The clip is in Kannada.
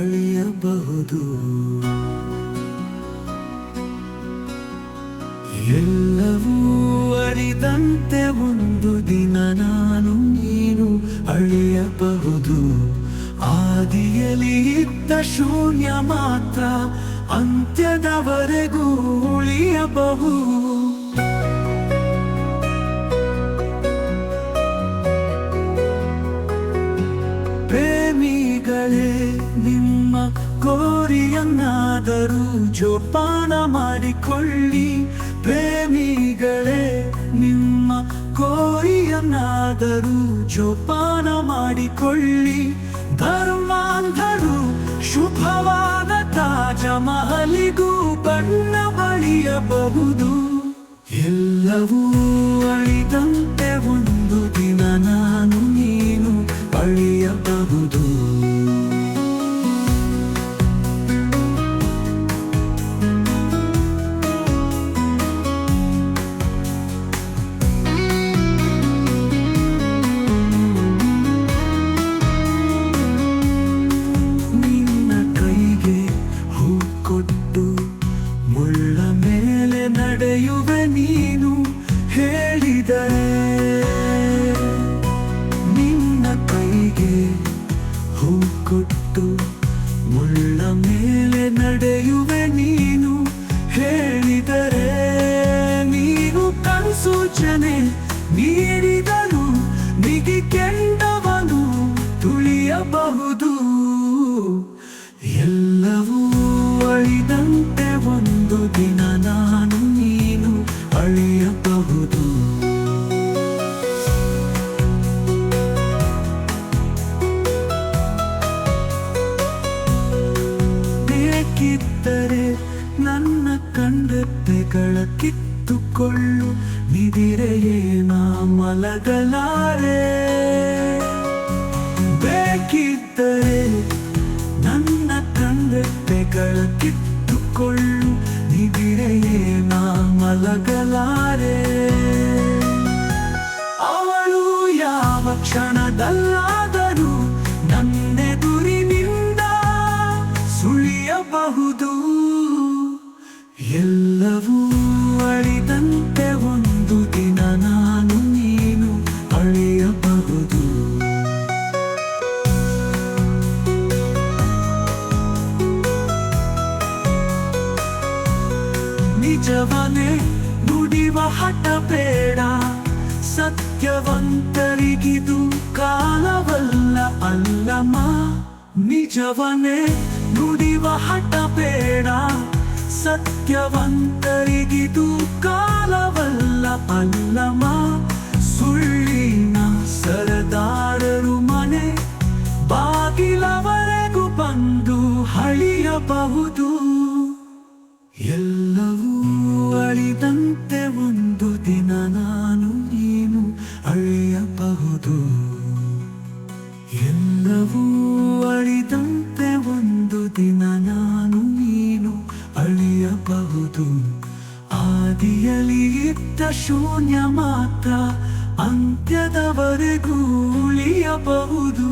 ಅಳಿಯಬಹುದು. ಎಲ್ಲವೂ ಅರಿದಂತೆ ಒಂದು ದಿನ ನಾನು ನೀನು ಅಳಿಯಬಹುದು. ಆದಿಯಲ್ಲಿ ಇದ್ದ ಶೂನ್ಯ ಮಾತ್ರ ಅಂತ್ಯದವರೆಗೂ ಉಳಿಯಬಹುದು. ಕೋರಿಯನ್ನಾದರೂ ಜೋಪಾನ ಮಾಡಿಕೊಳ್ಳಿ. ಪ್ರೇಮಿಗಳೇ, ನಿಮ್ಮ ಕೋರಿಯನ್ನಾದರೂ ಜೋಪಾನ ಮಾಡಿಕೊಳ್ಳಿ. ಧರ್ಮಾಂಧರು, ಶುಭವಾದ ತಾಜ ಮಹಲಿಗೂ ಬಣ್ಣ ಬಳಿಯಬಹುದು. ಎಲ್ಲವೂ ಒಂದು ದಿನ ನಾನು ನೀನು ಅಳಿಯಬಹುದು. ಬೇಕಿದ್ದರೆ ನನ್ನ ಕಂಡತೆಗಳ ಕಿತ್ತುಕೊಳ್ಳು. ನಾ ಮಲಗಲಾರೆ. ಬೇಕಿದ್ದರೆ ನನ್ನ ಕಂಡತೆಗಳ ಕಿತ್ತುಕೊಳ್ಳು ನಾ ಮಲಗಲಾರೆ. ಅವಳು ಯಾವ ಕ್ಷಣದಲ್ಲಾದರೂ ನನ್ನೆದುರಿನಿಂದ ಸುಳಿಯಬಹುದು. ಎಲ್ಲವೂ ನಿಜವನೇ ನುಡಿವ ಹಠ ಬೇಡ. ಸತ್ಯವಂತರಿಗಿದು ಕಾಲವಲ್ಲ ಅಲ್ಲಮ್ಮ. ನಿಜವನೇ ನುಡಿವ ಹಠ ಬೇಡ. ಸತ್ಯವಂತರಿಗಿದು ಕಾಲವಲ್ಲ ಅಲ್ಲಮ್ಮ. ಸುಳ್ಳಿನ ಸರದಾರರು ಮನೆ ಬಾಗಿಲವರೆಗೂ ಬಂದು ಹಳಿಯಬಹುದು ಆದಿಯಲ್ಲಿ ಇದ್ದ ಶೂನ್ಯ ಮಾತ್ರ ಅಂತ್ಯದವರೆಗೂ ಉಳಿಯಬಹುದು.